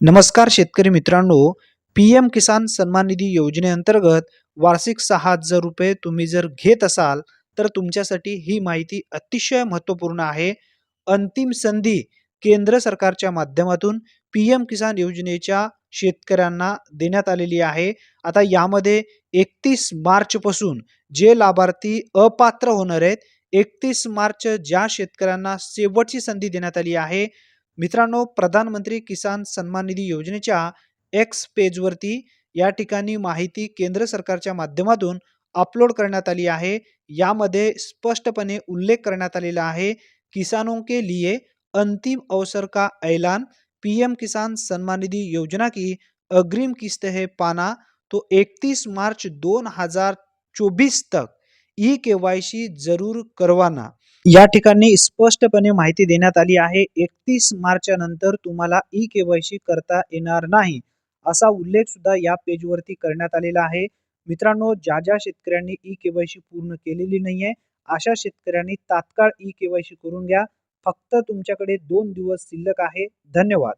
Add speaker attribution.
Speaker 1: नमस्कार शेतकरी मित्रांनो पी एम किसान सन्मान निधी योजनेअंतर्गत वार्षिक सहा हजार रुपये तुम्ही जर घेत असाल तर तुमच्यासाठी ही माहिती अतिशय महत्त्वपूर्ण आहे. अंतिम संधी केंद्र सरकारच्या माध्यमातून पी एम किसान योजनेच्या शेतकऱ्यांना देण्यात आलेली आहे. आता यामध्ये एकतीस मार्चपासून जे लाभार्थी अपात्र होणार आहेत एकतीस मार्च ज्या शेतकऱ्यांना शेवटची संधी देण्यात आली आहे मित्रांनो प्रधानमंत्री किसान सन्मान निधी योजनेच्या एक्स पेजवरती या ठिकाणी माहिती केंद्र सरकारच्या माध्यमातून अपलोड करण्यात आली आहे. यामध्ये स्पष्टपणे उल्लेख करण्यात आलेला आहे. किसानों के लिए अंतिम अवसर का ऐलान पीएम किसान सम्मान निधि योजना की अग्रिम किस्त है पाना तो 31 मार्च 2024 तक ई के वाय सी जरूर करवाना। या ठिकाणी स्पष्टपणे माहिती देण्यात आली आहे. एकतीस मार्च नंतर तुम्हाला ई केवायसी करता येणार नाही असा उल्लेख सुद्धा या पेजवरती करण्यात आलेला आहे. मित्रांनो ज्या ज्या शेतकऱ्यांनी ई केवायसी पूर्ण केलेली नाहीये अशा शेतकऱ्यांनी तात्काळ ई केवायसी करून घ्या. फक्त तुमच्याकडे दोन दिवस शिल्लक आहे. धन्यवाद.